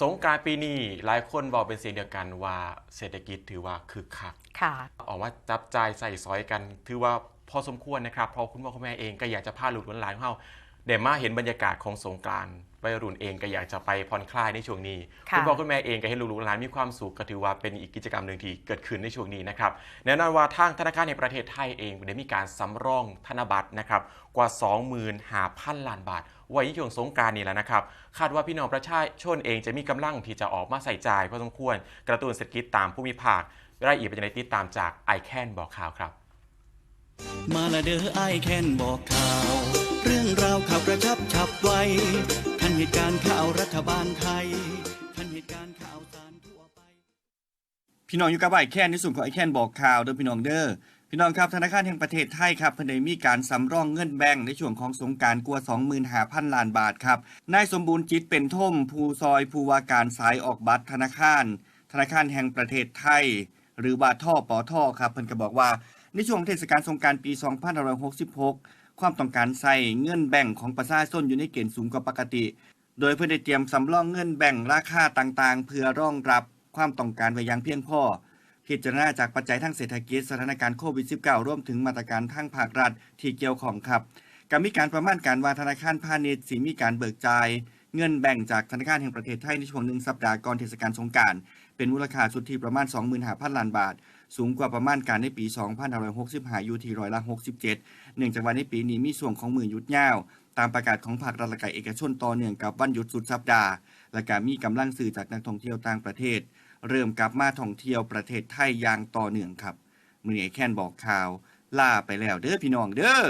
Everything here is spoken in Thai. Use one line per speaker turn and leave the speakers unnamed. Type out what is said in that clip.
สงกรารปีนี้หลายคนบอกเป็นเสียงเดียวกันว่าเศรษฐกิจถือว่าคึกคัก
ค่ะ
ออกมาจับจ่ายใส่ซอยกัน ถือว่าพอสมควรนะครับเพอคุณพ่อคุณแม่เองก็อยากจะพาลูกหลานของเรา เดี๋ยวมาเห็นบรรยากาศของสงกรานต์วัยรุ่นเองก็อยากจะไปผ่อนคลายในช่วงนี้
ค่ะ
คุณพ่อคุณแม่เองก็เห็นลูกหลานมีความสุขก็ถือว่าเป็นอีกกิจกรรมหนึ่งที่เกิดขึ้นในช่วงนี้นะครับแน่นอนว่าทางธนาคารในประเทศไทยเองได้มีการสำรองธนบัตรนะครับกว่า 25,000 ล้านบาท ไว้ในช่วงสงกรารนี่แหละนะครับ คาดว่าพี่น้องประชาชนเองจะมีกำลังที่จะออกมาใส่จ่ายพอสมควร กระตุ้นเศรษฐกิจตามภูมิภาครายละเอียดเป็นยังไงติดตามจากไอแคนบอกข่าวครับ
มาละเด้อไอแคนบอกข่าว เรื่องราวข่าวกระชับฉับไวทันเหตุการณ์ข่าวรัฐบาลไทยทันเหตุการณ์ข่าวสารทั่วไป พี่น้องอยู่กับไอแคนในส่วนของไอแคนบอกข่าวเด้อพี่น้องเด้อพี่น้องครับธนาคารแห่งประเทศไทยครับเพิ่นได้มีการสำรองเงินแบ่งในช่วงของสงการกว่า 25,000 ล้านบาทครับนายสมบูรณ์จิตเป็นท่มผู้ซอยผู้ว่าการสายออกบัตรธนาคาร ธนาคารแห่งประเทศไทย หรือว่าท่อปอท่อครับเพิ่นก็บอกว่า ในช่วงเทศกาลสงการปี 2566 ความต้องการใส่เงินแบ่งของประชาชนอยู่ในเกณฑ์สูงกว่าปกติ โดยเพื่อได้เตรียมสำรองเงินแบ่งราคาต่างๆ เพื่อรองรับความต้องการไว้อย่างเพียงพอพิจารณาจากปัจจัยทางเศรษฐกิจสถานการณ์โควิด -19 ร่วมถึงมาตรการทางภาครัฐที่เกี่ยวข้องครับก็มีการประมาณการว่าธนาคารพาณิชย์สิมีการเบิกจ่ายเงินแบ่งจากธนาคารแห่งประเทศไทยในช่วงหนึ่งสัปดาห์ก่อนเทศกาลสงกรารเป็นมูลค่าสุทธิประมาณ 25,000 ล้านบาท สูงกว่าประมาณการในปี2565อยู่ที่ร้อยละ 67 เนื่องจากว่าในปีนี้มีส่วนของมือหยุดยาว ตามประกาศของภาครัฐและก็เอกชนต่อเนื่องกับวันหยุดสุดสัปดาห์ และการมีกำลังซื้อจากนักท่องเที่ยวต่างประเทศ เริ่มกลับมาท่องเที่ยวประเทศไทยอย่างต่อเนื่องครับมือไอแค่นบอกข่าวล่าไปแล้วเด้อพี่น้องเด้อ